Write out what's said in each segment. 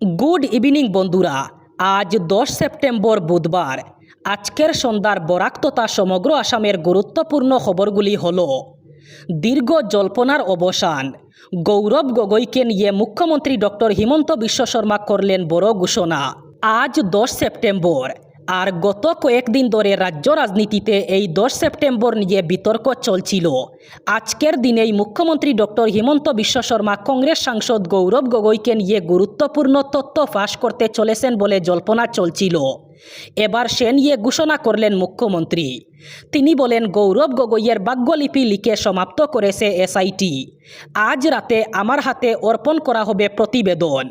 Good evening বন্ধুরা। আজ দশ সেপ্টেম্বর বুধবার। আজকের সন্ধ্যার বরাক তথা সমগ্র আসামের গুরুত্বপূর্ণ খবরগুলি হল, দীর্ঘ জল্পনার অবসান, গৌরব গগৈকে নিয়ে মুখ্যমন্ত্রী ডক্টর হিমন্ত বিশ্ব শর্মা করলেন বড় ঘোষণা। আজ দশ সেপ্টেম্বর। আর গত কয়েকদিন ধরে রাজ্য রাজনীতিতে এই দশ সেপ্টেম্বর নিয়ে বিতর্ক চলছিল। আজকের দিনেই মুখ্যমন্ত্রী ডক্টর হিমন্ত বিশ্ব শর্মা কংগ্রেস সাংসদ গৌরব গগৈকে নিয়ে গুরুত্বপূর্ণ তথ্য ফাঁস করতে চলেছেন বলে জল্পনা চলছিল। এবার সে নিয়ে ঘোষণা করলেন মুখ্যমন্ত্রী। তিনি বলেন, গৌরব গগৈয়ের বাক্যলিপি লিখে সমাপ্ত করেছে এসআইটি। আজ রাতে আমার হাতে অর্পণ করা হবে প্রতিবেদন।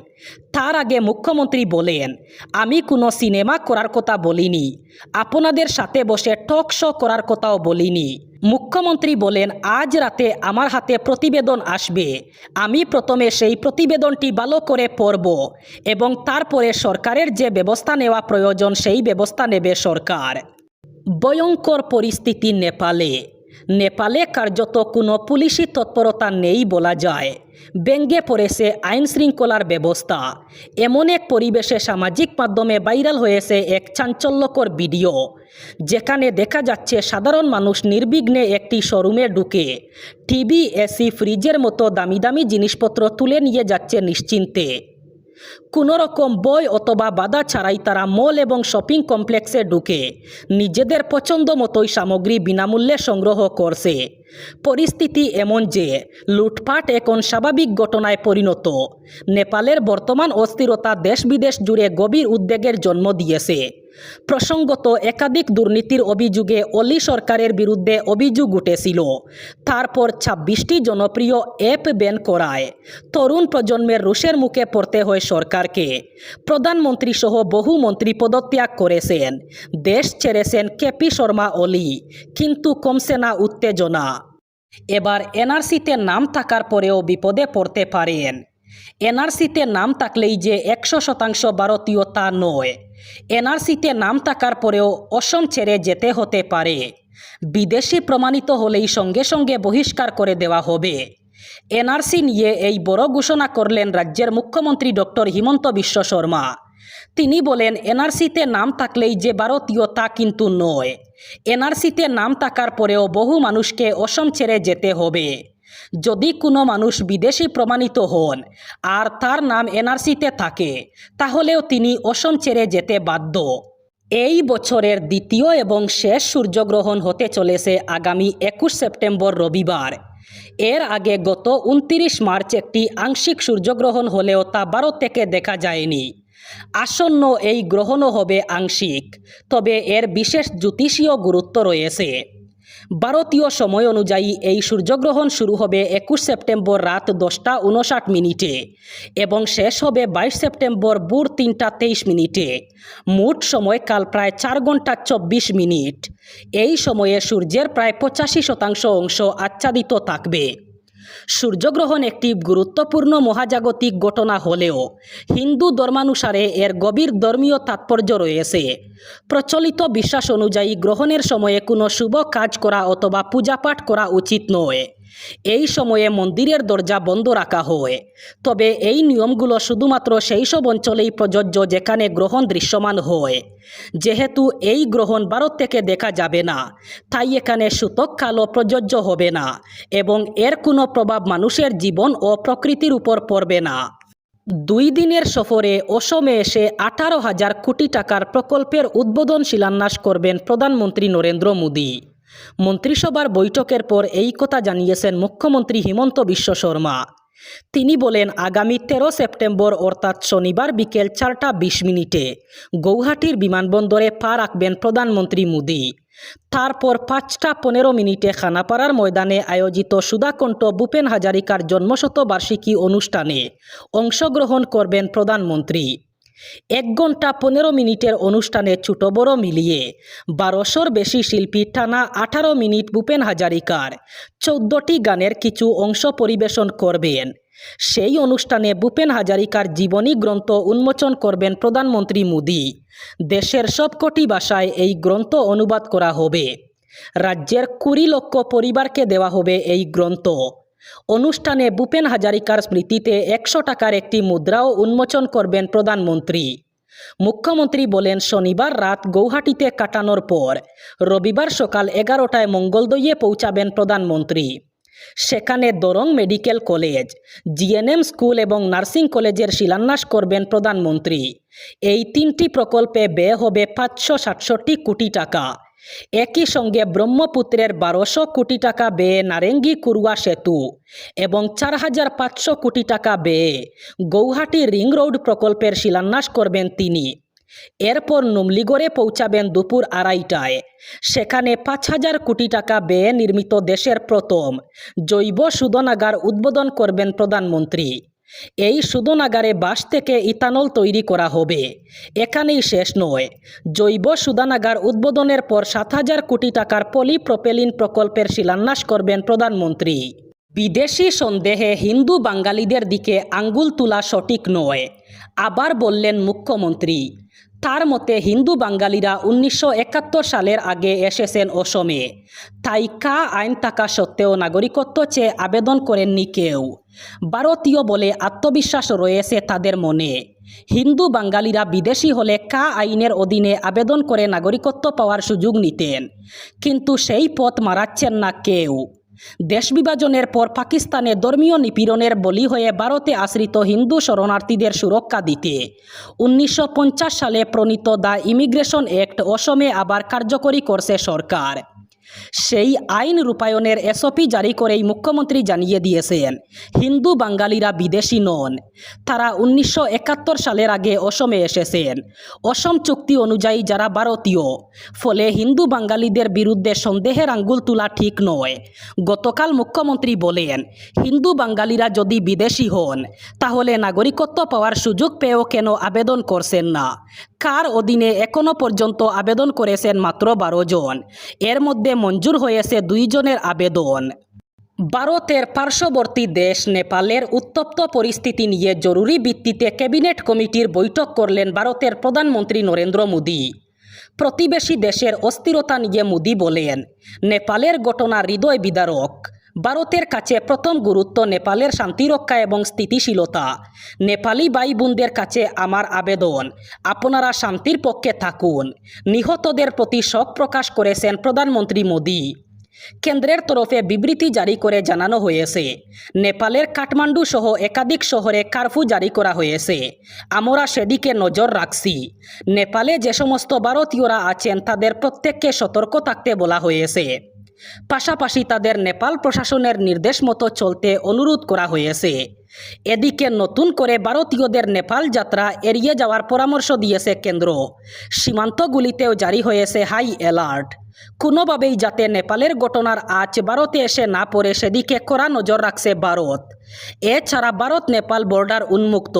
তার আগে মুখ্যমন্ত্রী বলেন, আমি কোনো সিনেমা করার কথা বলিনি। আপনাদের সাথে বসে টক শো করার কথাও বলিনি। মুখ্যমন্ত্রী বলেন, আজ রাতে আমার হাতে প্রতিবেদন আসবে। আমি প্রথমে সেই প্রতিবেদনটি ভালো করে পড়ব এবং তারপরে সরকারের যে ব্যবস্থা নেওয়া প্রয়োজন সেই ব্যবস্থা নেবে সরকার। ভয়ঙ্কর পরিস্থিতি নেপালে। নেপালে কার্যত কোনো পুলিশি তৎপরতা নেই বলা যায়। ব্যঙ্গে পড়েছে আইন শৃঙ্খলার ব্যবস্থা। এমন এক পরিবেশে সামাজিক মাধ্যমে ভাইরাল হয়েছে এক চাঞ্চল্যকর ভিডিও। যেখানে দেখা যাচ্ছে সাধারণ মানুষ নির্বিঘ্নে একটি শোরুমে ঢুকে টিভি, এসি, ফ্রিজের মতো দামি দামি জিনিসপত্র তুলে নিয়ে যাচ্ছে নিশ্চিন্তে। কোনো রকম বই অথবা বাধা ছাড়াই তারা মল এবং শপিং কমপ্লেক্সে ঢুকে। নিজেদের পছন্দ মতোই সামগ্রী বিনামূল্যে সংগ্রহ করছে। পরিস্থিতি এমন যে, লুটপাট এখন স্বাভাবিক ঘটনায় পরিণত। নেপালের বর্তমান অস্থিরতা দেশ বিদেশ জুড়ে গভীর উদ্বেগের জন্ম দিয়েছে। প্রসঙ্গত, একাধিক দুর্নীতির অভিযোগে অলি সরকারের বিরুদ্ধে অভিযোগ উঠেছিল। তারপর ছাব্বিশটি জনপ্রিয় অ্যাপ ব্যান করায়। তরুণ প্রজন্মের রুশের মুখে পড়তে হয় সরকারকে। প্রধানমন্ত্রী সহ বহু মন্ত্রী পদত্যাগ করেছেন। দেশ ছেড়েছেন কেপি শর্মা অলি, কিন্তু কমছে না উত্তেজনা। এবার এনআরসিতে নাম থাকার পরেও বিপদে পড়তে পারেন। এনআরসিতে নাম থাকলেই যে একশো শতাংশ ভারতীয় তা নয়। এনআরসিতে নাম থাকার পরেও অসম ছেড়ে যেতে হতে পারে। বিদেশি প্রমাণিত হলেই সঙ্গে সঙ্গে বহিষ্কার করে দেওয়া হবে। এনআরসি নিয়ে এই বড় ঘোষণা করলেন রাজ্যের মুখ্যমন্ত্রী ডক্টর হিমন্ত বিশ্ব শর্মা। তিনি বলেন, এনআরসিতে নাম থাকলেই যে ভারতীয় তা কিন্তু নয়। এনআরসিতে নাম থাকার পরেও বহু মানুষকে অসম ছেড়ে যেতে হবে। যদি কোনো মানুষ বিদেশি প্রমাণিত হন আর তার নাম এনআরসিতে থাকে, তাহলেও তিনি অসম ছেড়ে যেতে বাধ্য। এই বছরের দ্বিতীয় এবং শেষ সূর্যগ্রহণ হতে চলেছে আগামী একুশ সেপ্টেম্বর রবিবার। এর আগে গত উনত্রিশ মার্চ একটি আংশিক সূর্যগ্রহণ হলেও তা ভারত থেকে দেখা যায়নি। আসন্ন এই গ্রহণও হবে আংশিক, তবে এর বিশেষ জ্যোতিষীয় গুরুত্ব রয়েছে। ভারতীয় সময় অনুযায়ী এই সূর্যগ্রহণ শুরু হবে একুশ সেপ্টেম্বর রাত দশটা উনষাট মিনিটে এবং শেষ হবে বাইশ সেপ্টেম্বর ভোর তিনটা তেইশ মিনিটে। মোট সময়কাল প্রায় চার ঘণ্টা চব্বিশ মিনিট। এই সময়ে সূর্যের প্রায় পঁচাশি শতাংশ অংশ আচ্ছাদিত থাকবে। সূর্যগ্রহণ একটি গুরুত্বপূর্ণ মহাজাগতিক ঘটনা হলেও হিন্দু ধর্মানুসারে এর গভীর ধর্মীয় তাৎপর্য রয়েছে। প্রচলিত বিশ্বাস অনুযায়ী গ্রহণের সময়ে কোনো শুভ কাজ করা অথবা পূজাপাঠ করা উচিত নয়। এই সময়ে মন্দিরের দরজা বন্ধ রাখা হয়। তবে এই নিয়মগুলো শুধুমাত্র সেই সব অঞ্চলেই প্রযোজ্য যেখানে গ্রহণ দৃশ্যমান হয়। যেহেতু এই গ্রহণ ভারত থেকে দেখা যাবে না, তাই এখানে সূতক কালো প্রযোজ্য হবে না এবং এর কোনো প্রভাব মানুষের জীবন ও প্রকৃতির উপর পড়বে না। দুই দিনের সফরে অসমে এসে আঠারো হাজার কোটি টাকার প্রকল্পের উদ্বোধন শিলান্যাস করবেন প্রধানমন্ত্রী নরেন্দ্র মোদী। মন্ত্রিসভার বৈঠকের পর এই কথা জানিয়েছেন মুখ্যমন্ত্রী হিমন্ত বিশ্ব শর্মা। তিনি বলেন, আগামী তেরো সেপ্টেম্বর অর্থাৎ শনিবার বিকেল চারটা বিশ মিনিটে গৌহাটির বিমানবন্দরে পা রাখবেন প্রধানমন্ত্রী মোদী। তারপর পাঁচটা পনেরো মিনিটে খানাপাড়ার ময়দানে আয়োজিত সুধাকণ্ঠ ভূপেন হাজারিকার জন্মশতবার্ষিকী অনুষ্ঠানে অংশগ্রহণ করবেন প্রধানমন্ত্রী। এক ঘণ্টা পনেরো মিনিটের অনুষ্ঠানে ছোট বড় মিলিয়ে বারোশোর বেশি শিল্পী টানা আঠারো মিনিট ভূপেন হাজারিকার চৌদ্দটি গানের কিছু অংশ পরিবেশন করবেন। সেই অনুষ্ঠানে ভূপেন হাজারিকার জীবনী গ্রন্থ উন্মোচন করবেন প্রধানমন্ত্রী মোদী। দেশের সবকটি ভাষায় এই গ্রন্থ অনুবাদ করা হবে। রাজ্যের কুড়ি লক্ষ পরিবারকে দেওয়া হবে এই গ্রন্থ। অনুষ্ঠানে ভূপেন হাজারিকার স্মৃতিতে একশো টাকার একটি মুদ্রাও উন্মোচন করবেন প্রধানমন্ত্রী। মুখ্যমন্ত্রী বলেন, শনিবার রাত গৌহাটিতে কাটানোর পর রবিবার সকাল এগারোটায় মঙ্গলদইয়ে পৌঁছাবেন প্রধানমন্ত্রী। সেখানে Darrang medical college, GNM school এবং নার্সিং কলেজের শিলান্যাস করবেন প্রধানমন্ত্রী। এই তিনটি প্রকল্পে ব্যয় হবে পাঁচশো সাতষট্টি কোটি টাকা। একই সঙ্গে ব্রহ্মপুত্রের বারোশো কোটি টাকা ব্যয়ে নারেঙ্গি কুরুয়া সেতু এবং চার হাজার পাঁচশো কোটি টাকা ব্যয়ে গৌহাটি রিং রোড প্রকল্পের শিলান্যাস করবেন তিনি। এরপর নুমলিগড়ে পৌঁছাবেন দুপুর আড়াইটায়। সেখানে পাঁচ হাজার কোটি টাকা ব্যয়ে নির্মিত দেশের প্রথম জৈব শোধনাগার উদ্বোধন করবেন প্রধানমন্ত্রী। এই শোধনাগারে বাঁশ থেকে ইথানল তৈরি করা হবে। এখানেই শেষ নয়। জৈব শোধনাগার উদ্বোধনের পর সাত হাজার কোটি টাকার পলিপ্রোপেলিন প্রকল্পের শিলান্যাস করবেন প্রধানমন্ত্রী। বিদেশি সন্দেহে হিন্দু বাঙালিদের দিকে আঙ্গুল তোলা সঠিক নয়। আবার বললেন মুখ্যমন্ত্রী, তার মতে হিন্দু বাঙালিরা উনিশশো একাত্তর সালের আগে এসেছেন অসমে। তাই কা আইন থাকা সত্ত্বেও নাগরিকত্ব চেয়ে আবেদন করেননি কেউ। ভারতীয় বলে আত্মবিশ্বাস রয়েছে তাদের মনে। হিন্দু বাঙালিরা বিদেশি হলে কা আইনের অধীনে আবেদন করে নাগরিকত্ব পাওয়ার সুযোগ নিতেন। কিন্তু সেই পথ মারাচ্ছেন না কেউ। দেশ বিভাজনের পর পাকিস্তানে ধর্মীয় নিপীড়নের বলি হয়ে ভারতে আশ্রিত হিন্দু শরণার্থীদের সুরক্ষা দিতে। উনিশশো পঞ্চাশ সালে প্রণীত দ্য ইমিগ্রেশন অ্যাক্ট অসমে আবার কার্যকরী করছে সরকার। সেই আইন রূপায়ণের এসওপি জারি করেই মুখ্যমন্ত্রী জানিয়ে দিয়েছেন, হিন্দু বাঙালিরা বিদেশি নন। তারা উনিশশো একাত্তর সালের আগে অসমে এসেছেন। অসম চুক্তি অনুযায়ী যারা ভারতীয়, ফলে হিন্দু বাঙালিদের বিরুদ্ধে সন্দেহের আঙ্গুল তোলা ঠিক নয়। গতকাল মুখ্যমন্ত্রী বলেন, হিন্দু বাঙালিরা যদি বিদেশি হন, তাহলে নাগরিকত্ব পাওয়ার সুযোগ পেয়েও কেন আবেদন করছেন না? কার অধীনে এখনও পর্যন্ত আবেদন করেছেন মাত্র বারো জন। এর মধ্যে মঞ্জুর হয়েছে দুইজনের আবেদন। ভারতের পার্শ্ববর্তী দেশ নেপালের উত্তপ্ত পরিস্থিতি নিয়ে জরুরি ভিত্তিতে ক্যাবিনেট কমিটির বৈঠক করলেন ভারতের প্রধানমন্ত্রী নরেন্দ্র মোদী। প্রতিবেশী দেশের অস্থিরতা নিয়ে মোদী বলেন, নেপালের ঘটনা হৃদয় বিদারক। ভারতের কাছে প্রথম গুরুত্ব নেপালের শান্তিরক্ষা এবং স্থিতিশীলতা। নেপালি ভাই বোনদের কাছে আমার আবেদন, আপনারা শান্তির পক্ষে থাকুন। নিহতদের প্রতি শোক প্রকাশ করেছেন প্রধানমন্ত্রী মোদী। কেন্দ্রের তরফে বিবৃতি জারি করে জানানো হয়েছে, নেপালের কাঠমান্ডু সহ একাধিক শহরে কারফিউ জারি করা হয়েছে। আমরা সেদিকে নজর রাখছি। নেপালে যে সমস্ত ভারতীয়রা আছেন তাদের প্রত্যেককে সতর্ক থাকতে বলা হয়েছে। পাশাপাশি তাদের নেপাল প্রশাসনের নির্দেশ মতো চলতে অনুরোধ করা হয়েছে। এদিকে নতুন করে ভারতীয়দের নেপাল যাত্রা এড়িয়ে যাওয়ার পরামর্শ দিয়েছে কেন্দ্র। সীমান্তগুলিতেও জারি হয়েছে হাই অ্যালার্ট। কোনোভাবেই যাতে নেপালের ঘটনার আজ ভারতে এসে না পড়ে সেদিকে কড়া নজর রাখছে ভারত। এছাড়া ভারত নেপাল বর্ডার উন্মুক্ত,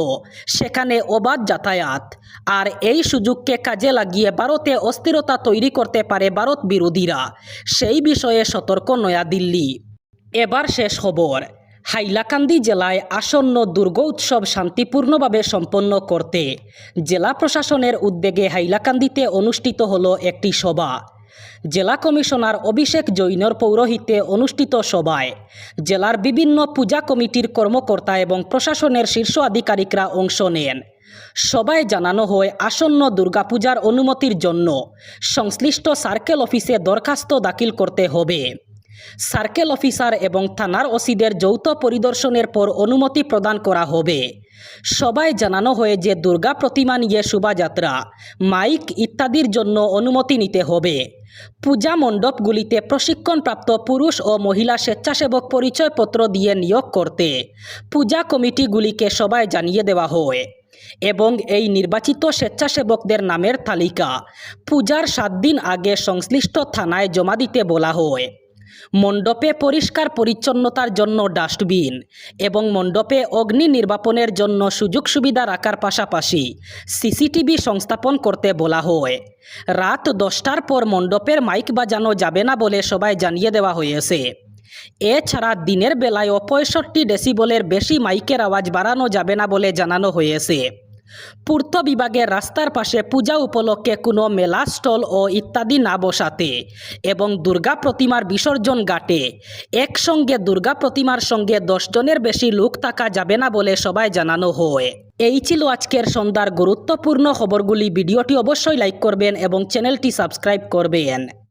সেখানে অবাধ যাতায়াত। আর এই সুযোগকে কাজে লাগিয়ে ভারতে অস্থিরতা তৈরি করতে পারে ভারত বিরোধীরা। সেই বিষয়ে সতর্ক নয়াদিল্লি এবার শেষ খবর। হাইলাকান্দি জেলায় আসন্ন দুর্গ উৎসব শান্তিপূর্ণভাবে সম্পন্ন করতে, জেলা প্রশাসনের উদ্যোগে হাইলাকান্দিতে অনুষ্ঠিত হলো একটি সভা। জেলা কমিশনার অভিষেক জৈনর পৌরোহিত্যে অনুষ্ঠিত সভায় জেলার বিভিন্ন পূজা কমিটির কর্মকর্তা এবং প্রশাসনের শীর্ষ আধিকারিকরা অংশ নেন। সবাই জানানো হয় আসন্ন দুর্গাপূজার অনুমতির জন্য সংশ্লিষ্ট সার্কেল অফিসে দরখাস্ত দাখিল করতে হবে। সার্কেল অফিসার এবং থানার ওসিদের যৌথ পরিদর্শনের পর অনুমতি প্রদান করা হবে। সবাই জানানো হয় যে দুর্গা প্রতিমা নিয়ে শোভাযাত্রা, মাইক ইত্যাদির জন্য অনুমতি নিতে হবে। পূজা মণ্ডপগুলিতে প্রশিক্ষণপ্রাপ্ত পুরুষ ও মহিলা স্বেচ্ছাসেবক পরিচয়পত্র দিয়ে নিয়োগ করতে পূজা কমিটিগুলিকে সবাই জানিয়ে দেওয়া হয় এবং এই নির্বাচিত স্বেচ্ছাসেবকদের নামের তালিকা পূজার সাত দিন আগে সংশ্লিষ্ট থানায় জমা দিতে বলা হয়। মণ্ডপে পরিষ্কার পরিচ্ছন্নতার জন্য ডাস্টবিন এবং মণ্ডপে অগ্নি নির্বাপনের জন্য সুযোগ সুবিধা রাখার পাশাপাশি সিসিটিভি সংস্থাপন করতে বলা হয়। রাত দশটার পর মণ্ডপের মাইক বাজানো যাবে না বলে সবাই জানিয়ে দেওয়া হয়েছে। এছাড়া দিনের বেলায় পঁয়ষট্টি ডেসিবলের বেশি মাইকের আওয়াজ বাড়ানো যাবে না বলে জানানো হয়েছে। পূর্ত বিভাগের রাস্তার পাশে পূজা উপলক্ষে কোনো মেলা, স্টল ও ইত্যাদি না বসাতে এবং দুর্গা প্রতিমার বিসর্জন ঘাটে। একসঙ্গে দুর্গা প্রতিমার সঙ্গে দশজনের বেশি লোক থাকা যাবে না বলে সবাই জানানো হয়। এই ছিল আজকের সন্ধ্যার গুরুত্বপূর্ণ খবরগুলি। ভিডিওটি অবশ্যই লাইক করবেন এবং চ্যানেলটি সাবস্ক্রাইব করবেন।